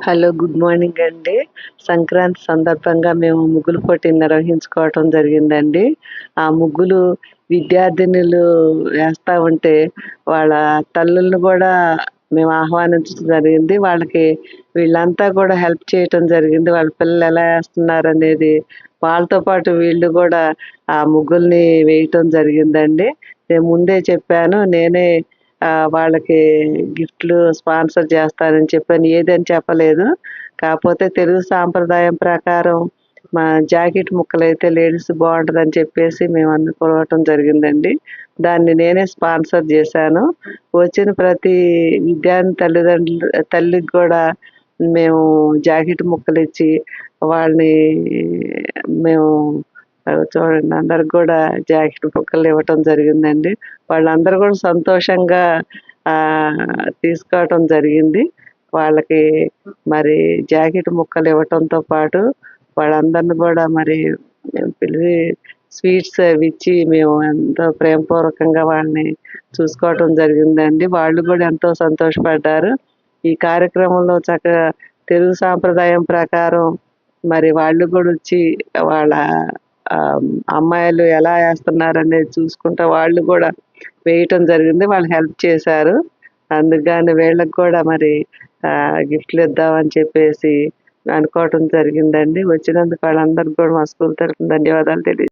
Hello good morning అండి. సంక్రాంతి సందర్భంగా మేము ముగ్గులు పోటీ నిర్వహించుకోవటం జరిగిందండి. ఆ ముగ్గులు విద్యార్థినులు వేస్తూ ఉంటే వాళ్ళ తల్లులను కూడా మేము ఆహ్వానించడం జరిగింది. వాళ్ళకి వీళ్ళంతా కూడా హెల్ప్ చేయటం జరిగింది. వాళ్ళ పిల్లలు ఎలా వేస్తున్నారు అనేది వాళ్ళతో పాటు వీళ్ళు కూడా ఆ ముగ్గుల్ని వేయటం జరిగిందండి. నేను ముందే చెప్పాను నేనే వాళ్ళకి గిఫ్ట్లు స్పాన్సర్ చేస్తానని చెప్పాను. ఏదని చెప్పలేదు. కాకపోతే తెలుగు సాంప్రదాయం ప్రకారం మా జాకెట్ ముక్కలు అయితే లేడీస్ బాగుంటుందని చెప్పేసి మేము అనుకోవటం జరిగిందండి. దాన్ని నేనే స్పాన్సర్ చేశాను. వచ్చిన ప్రతి విద్యార్థి తల్లిదండ్రులు తల్లికి కూడా మేము జాకెట్ ముక్కలు ఇచ్చి వాళ్ళని మేము చూడండి అందరికి కూడా జాకెట్ ముక్కలు ఇవ్వటం జరిగిందండి. వాళ్ళందరూ కూడా సంతోషంగా తీసుకోవటం జరిగింది. వాళ్ళకి మరి జాకెట్ ముక్కలు ఇవ్వటంతో పాటు వాళ్ళందరిని కూడా మరి పిలిచి స్వీట్స్ అవి ఇచ్చి మేము ఎంతో ప్రేమపూర్వకంగా వాళ్ళని చూసుకోవటం జరిగిందండి. వాళ్ళు కూడా ఎంతో సంతోషపడ్డారు. ఈ కార్యక్రమంలో చక్కగా తెలుగు సాంప్రదాయం ప్రకారం మరి వాళ్ళు కూడా వచ్చి వాళ్ళ అమ్మాయిలు ఎలా వేస్తున్నారు అనేది చూసుకుంటా వాళ్ళు కూడా వేయటం జరిగింది. వాళ్ళు హెల్ప్ చేశారు. అందుకని వీళ్ళకి కూడా మరి ఆ, గిఫ్ట్లు ఇద్దామని చెప్పేసి అనుకోవటం జరిగిందండి. వచ్చినందుకు వాళ్ళందరికీ కూడా మా స్కూల్ తరఫున ధన్యవాదాలు తెలియ